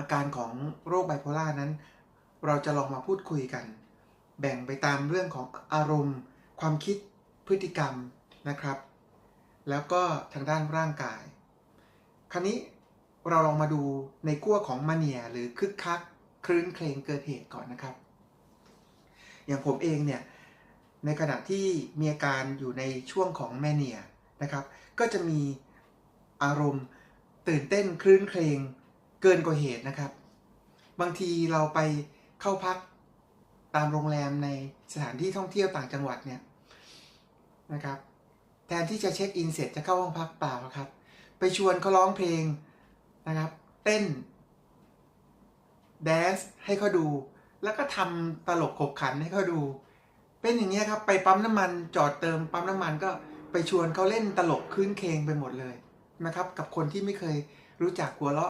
อาการของโรคไบโพล่านั้น เราจะลองมาพูดคุยกัน แบ่งไปตามเรื่องของอารมณ์ ความคิดพฤติกรรมนะครับ แล้วก็ทางด้านร่างกาย คราวนี้เราลองมาดูในกั้วของมาเนียหรือคึกคักคลื้นเครงเกิดเหตุก่อนนะครับ อย่างผมเองเนี่ย ในขณะที่มีอาการอยู่ในช่วงของแมเนียนะครับ ก็จะมีอารมณ์ตื่นเต้นคลื้นเครง เกินกว่าเหตุนะครับ บางทีเราไปเข้าพักตามโรงแรมในสถานที่ท่องเที่ยวต่างจังหวัดเนี่ยนะครับ แทนที่จะเช็คอินเสร็จจะเข้าห้องพักเปล่าครับ ไปชวนเขาร้องเพลงนะครับ เต้นแดนซ์ให้เขาดู แล้วก็ทำตลกขบขันให้เขาดู เป็นอย่างเงี้ครับ ไปปั๊มน้ำมันจอดเติมปั๊มน้ำมันก็ไปชวนเขาเล่นตลกคืนเคงไปหมดเลยนะครับ กับคนที่ไม่เคยรู้จักหัวเราะ